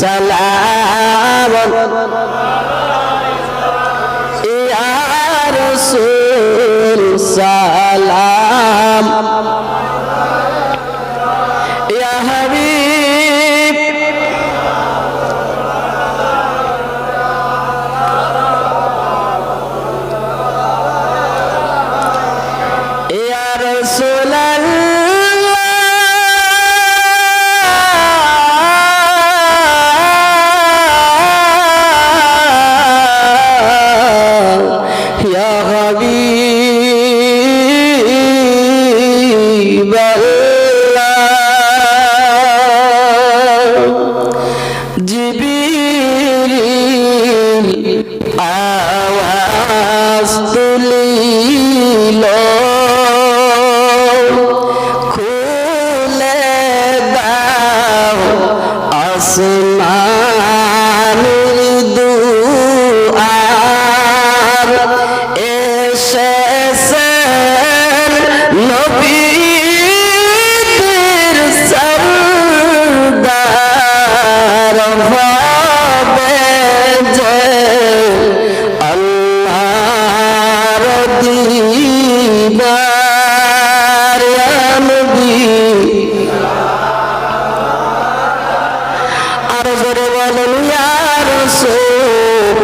সালাম। ইয়া রাসূল সালাম। আওয়াজ তুলিল। খুলে দাও আসমানের soul.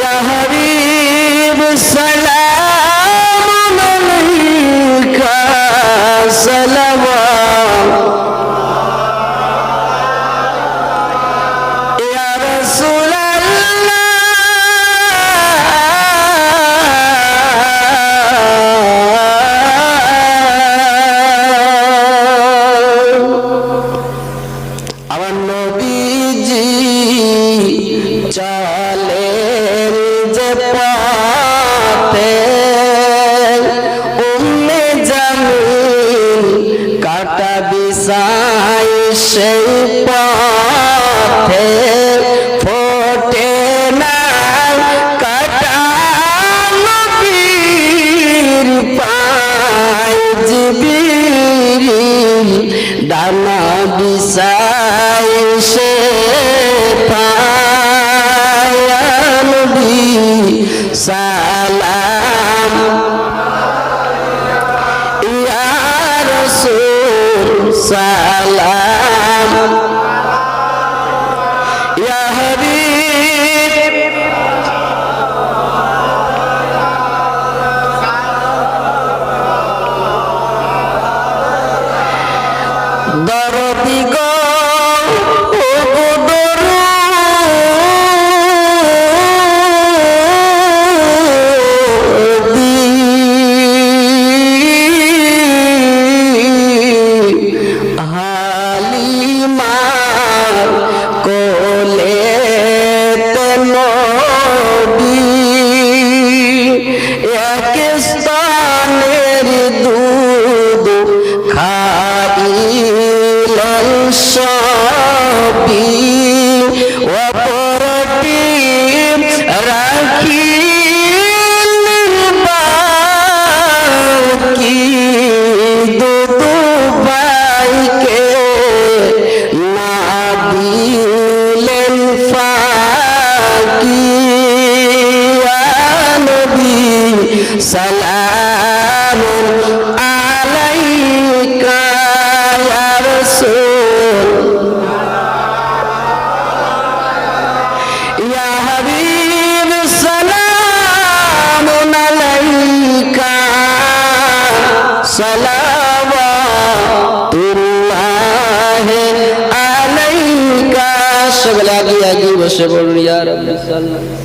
Ya Habib Salam. পথে উম্মে জামিন কাটা বিছাই সেই পথে ফোটে না। কাটা নবীর পায় জিবিরিল দানা বিছাই সে পায়ানবি sa এক স্থানের দুধ খাইলেন সবই। অপরটি রাখিলেন বাকি। দুধ বাইকে سلام عليك يا رسول يا حبيب سلام عليك صلوات الله عليك شغل آگے آگے بس بول یار صلی اللہ